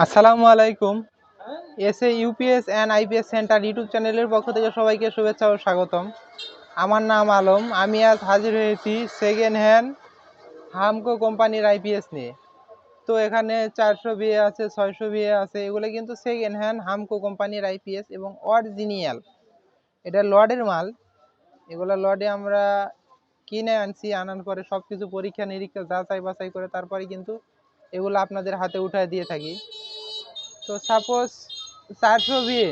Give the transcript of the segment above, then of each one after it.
আসসালামু আলাইকুম। S A UPS and IPS centre YouTube চ্যানেলের পক্ষ থেকে সবাইকে শুভেচ্ছা ও স্বাগতম। আমার নাম আলম। আমি আজ হাজির হয়েছি সেকেন্ড হ্যান্ড হামকো কোম্পানির আইপিএস নিয়ে। তো এখানে চারশো বিয়ে আছে, ছয়শো বিয়ে আছে, এগুলো কিন্তু সেকেন্ড হ্যান্ড হামকো কোম্পানির আইপিএস এবং অরিজিনিয়াল এটা লডের মাল। এগুলো লডে আমরা কিনে আনছি, আনার পরে সব কিছু পরীক্ষা নিরীক্ষা যাচাই বাছাই করে তারপরে কিন্তু এগুলো আপনাদের হাতে উঠায় দিয়ে থাকি। তো সাপোজ চারশো বিয়ে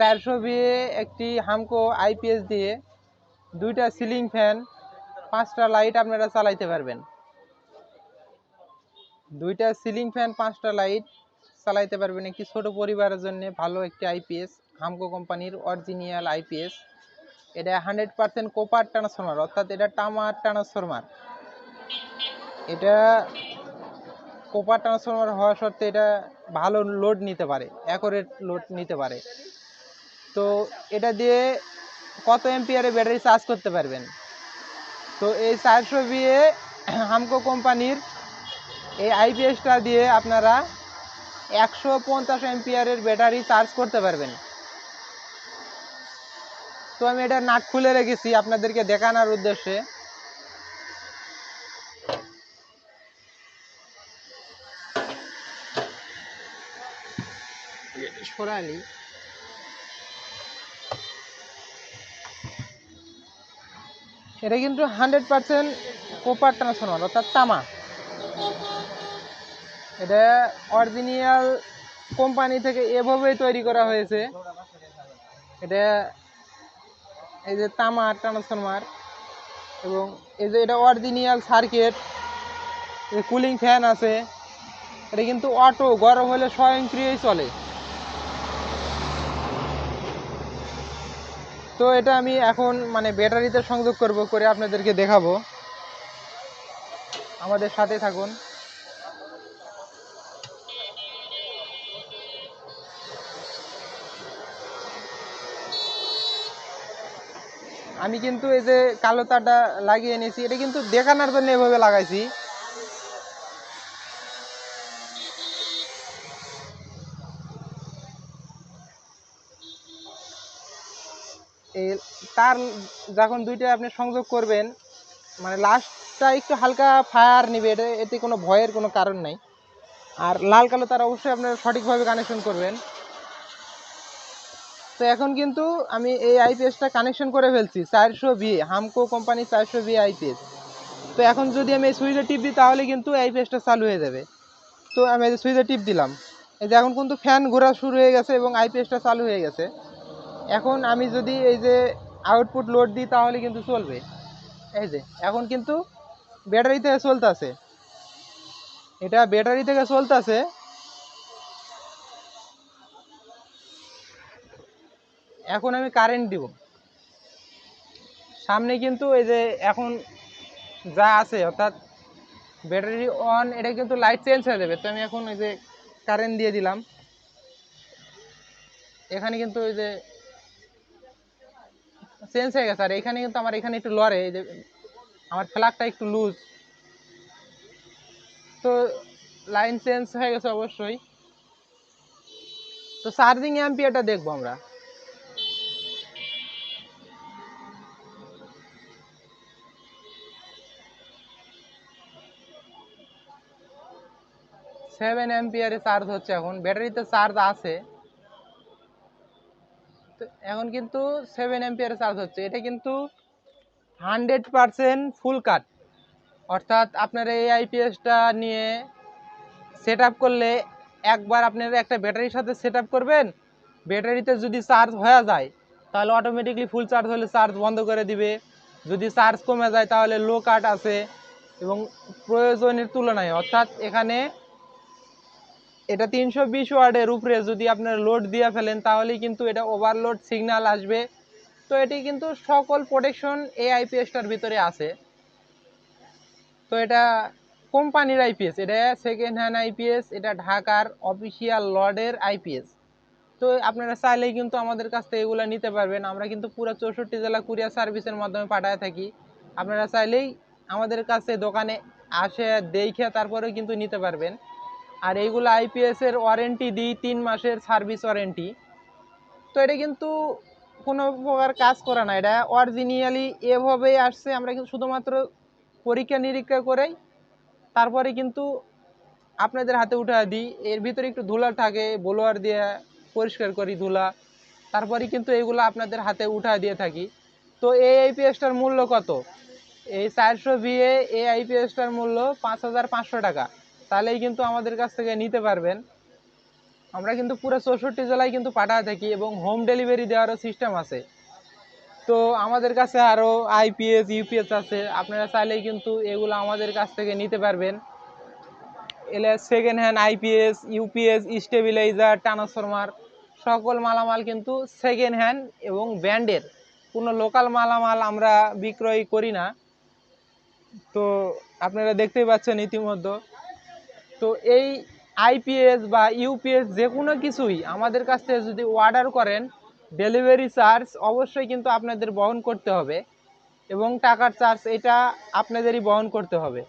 চারশো বিয়ে একটি হামকো আইপিএস দিয়ে দুইটা সিলিং ফ্যান পাঁচটা লাইট আপনারা চালাইতে পারবেন। দুইটা সিলিং ফ্যান পাঁচটা লাইট চালাইতে পারবেন একটি ছোট পরিবারের জন্য ভালো একটি আইপিএস হামকো কোম্পানির অরিজিনাল আইপিএস এটা হান্ড্রেড পার্সেন্ট কোপার ট্রান্সফরমার অর্থাৎ এটা টামার ট্রান্সফরমার এটা কোপার ট্রান্সফরমার হওয়া সত্ত্বে এটা ভালো লোড নিতে পারে অ্যাকোরেট লোড নিতে পারে। তো এটা দিয়ে কত এমপিয়ারে ব্যাটারি চার্জ করতে পারবেন? তো এই চারশো বিয়ে হামকো কোম্পানির এই আইপিএসটা দিয়ে আপনারা একশো পঞ্চাশ এমপিয়ারের ব্যাটারি চার্জ করতে পারবেন। তো আমি এটা নাট খুলে রেখেছি আপনাদেরকে দেখানোর উদ্দেশ্যে। সরালি। এটা কিন্তু হান্ড্রেড পার্সেন্ট কোপার ট্রান্সফরমার অর্থাৎ তামা। এটা অরিজিনাল কোম্পানি থেকে এভাবেই তৈরি করা হয়েছে। এটা এই যে তামা ট্রান্সফরমার এবং এই যে এটা অরিজিনাল সার্কিট কুলিং ফ্যান আছে। এটা কিন্তু অটো গরম হলে স্বয়ংক্রিয়ই চলে। তো এটা আমি এখন মানে ব্যাটারিতে সংযোগ করব, করে আপনাদেরকে দেখাবো। আমাদের সাথে থাকুন। আমি কিন্তু এই যে কালো তারটা লাগিয়ে নিয়েছি এটা কিন্তু দেখানোর জন্য এভাবে লাগাইছি। এই তার যখন দুইটা আপনি সংযোগ করবেন মানে লাস্টটা একটু হালকা ফায়ার নিবে, এটা, এতে কোনো ভয়ের কোনো কারণ নাই। আর লাল কালো তার অবশ্যই আপনারা সঠিকভাবে কানেকশন করবেন। তো এখন কিন্তু আমি এই আইপিএসটা কানেকশন করে ফেলছি, চারশো বি হামকো কোম্পানি চারশো বি আইপিএস তো এখন যদি আমি এই সুইচে টিপ দিই, তাহলে কিন্তু আইপিএসটা চালু হয়ে যাবে। তো আমি এই যে সুইচে টিপ দিলাম, এই যে এখন কিন্তু ফ্যান ঘোরা শুরু হয়ে গেছে এবং আইপিএসটা চালু হয়ে গেছে। এখন আমি যদি এই যে আউটপুট লোড দিই, তাহলে কিন্তু চলবে। এই যে, এখন কিন্তু ব্যাটারি থেকে চলতেছে। এটা ব্যাটারি থেকে চলতেছে। এখন আমি কারেন্ট দিব। সামনে কিন্তু এই যে এখন যা আছে, অর্থাৎ ব্যাটারি অন এটা কিন্তু লাইট চেঞ্জ হয়ে যাবে। তো আমি এখন এই যে কারেন্ট দিয়ে দিলাম। এখানে কিন্তু ওই যে চেঞ্জ হয়ে গেছে, আর এখানে কিন্তু আমার এখানে একটু লড়ে যে আমার ফ্ল্যাগটা একটু লুজ তো লাইন চেঞ্জ হয়ে গেছে অবশ্যই। তো চার্জিং অ্যাম্পিয়ারটা দেখব আমরা। সেভেন অ্যাম্পিয়ারে চার্জ হচ্ছে এখন। ব্যাটারিতে চার্জ আছে। এখন কিন্তু সেভেন অ্যাম্পিয়ারে চার্জ হচ্ছে। এটা কিন্তু হান্ড্রেড পারসেন্ট ফুল কাট অর্থাৎ আপনার এই আইপিএসটা নিয়ে সেট করলে একবার আপনার একটা ব্যাটারির সাথে সেট করবেন ব্যাটারিতে যদি চার্জ হয়ে যায়, তাহলে অটোমেটিকলি ফুল চার্জ হলে চার্জ বন্ধ করে দিবে। যদি চার্জ কমে যায়, তাহলে লো কাট আছে এবং প্রয়োজনের তুলনায়। অর্থাৎ এখানে এটা তিনশো বিশ ওয়ার্ডের উপরে যদি আপনার লোড দিয়ে ফেলেন, তাহলেই কিন্তু এটা ওভারলোড সিগন্যাল আসবে। তো এটি কিন্তু সকল প্রোটেকশন এই আইপিএসটার ভিতরে আছে। তো এটা কোম্পানির আইপিএস এটা সেকেন্ড হ্যান্ড আইপিএস এটা ঢাকার অফিসিয়াল লর্ডের আইপিএস তো আপনারা চাইলেই কিন্তু আমাদের কাছ থেকে এগুলো নিতে পারবেন। আমরা কিন্তু পুরো চৌষট্টি জেলা কুরিয়ার সার্ভিসের মাধ্যমে পাঠায় থাকি। আপনারা চাইলেই আমাদের কাছে দোকানে আসে, দেখে তারপরেও কিন্তু নিতে পারবেন। আর এইগুলো আইপিএস এর ওয়ারেন্টি দিই, তিন মাসের সার্ভিস ওয়ারেন্টি তো এটা কিন্তু কোনো প্রকার কাজ করে না। এটা অরিজিনালি এভাবেই আসছে। আমরা কিন্তু শুধুমাত্র পরীক্ষা নিরীক্ষা করেই তারপরে কিন্তু আপনাদের হাতে উঠা দিই। এর ভিতরে একটু ধুলা থাকে ব্লোয়ার দিয়ে পরিষ্কার করি ধুলা। তারপরে কিন্তু এইগুলো আপনাদের হাতে উঠা দিয়ে থাকি। তো এই আইপিএসটার মূল্য কত? এই চারশো বিয়ে এই আইপিএসটার মূল্য পাঁচ হাজার পাঁচশো টাকা। তাহলেই কিন্তু আমাদের কাছ থেকে নিতে পারবেন। আমরা কিন্তু পুরো চৌষট্টি জেলায় কিন্তু পাঠাতে থাকি এবং হোম ডেলিভারি দেওয়ারও সিস্টেম আছে। তো আমাদের কাছে আরও আইপিএস ইউপিএস আছে। আপনারা চাইলেই কিন্তু এগুলো আমাদের কাছ থেকে নিতে পারবেন। এলে second hand IPS UPS stabiliser transformer সকল মালামাল কিন্তু সেকেন্ড হ্যান্ড এবং ব্র্যান্ডের কোনো লোকাল মালামাল আমরা বিক্রয় করি না। তো আপনারা দেখতেই পাচ্ছেন ইতিমধ্যে। তো এই আইপিএস বা ইউপিএস যে কোনো কিছুই আমাদের কাছ থেকে যদি অর্ডার করেন ডেলিভারি চার্জ অবশ্যই কিন্তু আপনাদের বহন করতে হবে এবং টাকার চার্জ এটা আপনাদেরই বহন করতে হবে।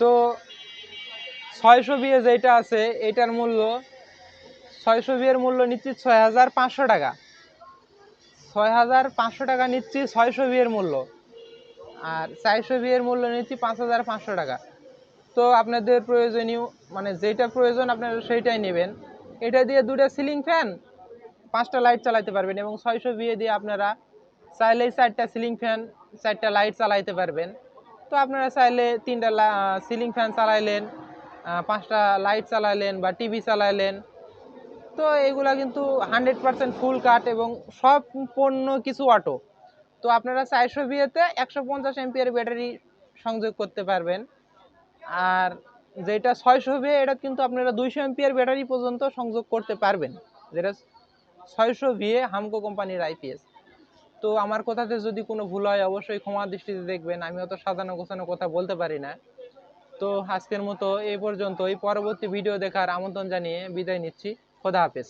তো ছয়শো বিয়ে যেটা আছে, এটার মূল্য ছয়শো বিয়ের মূল্য নিচ্ছি ছয় হাজার পাঁচশো টাকা। ছয় হাজার পাঁচশো টাকা নিচ্ছি ছয়শো বিয়ের মূল্য। আর চারশো বিয়ের মূল্য নিচ্ছি পাঁচ হাজার পাঁচশো টাকা। তো আপনাদের প্রয়োজনীয় মানে যেটা প্রয়োজন আপনারা সেইটাই নেবেন। এটা দিয়ে দুটো সিলিং ফ্যান পাঁচটা লাইট চালাতে পারবেন এবং ছয়শো বিয়ে দিয়ে আপনারা চাইলেই চারটা সিলিং ফ্যান চারটা লাইট চালাইতে পারবেন। তো আপনারা চাইলে তিনটা সিলিং ফ্যান চালাইলেন পাঁচটা লাইট চালাইলেন বা টিভি চালাইলেন। তো এগুলা কিন্তু হান্ড্রেড পার্সেন্ট ফুল কাট এবং সব পণ্য কিছু অটো তো আপনারা চারশো বিয়েতে একশো পঞ্চাশ এমপিয়ার ব্যাটারি সংযোগ করতে পারবেন। আর যেটা ছয়শো বিয়ে এটা কিন্তু আপনারা দুইশো এমপিয়ার ব্যাটারি পর্যন্ত সংযোগ করতে পারবেন। যেটা ছয়শো ভিএ হামকো কোম্পানির আইপিএস তো আমার কথাতে যদি কোনো ভুল হয়, অবশ্যই ক্ষমা দৃষ্টিতে দেখবেন। আমি অত সাজানো গোছানো কথা বলতে পারি না। তো আজকের মতো এই পর্যন্ত এই পরবর্তী ভিডিও দেখার আমন্ত্রণ জানিয়ে বিদায় নিচ্ছি। খোদা হাফেজ।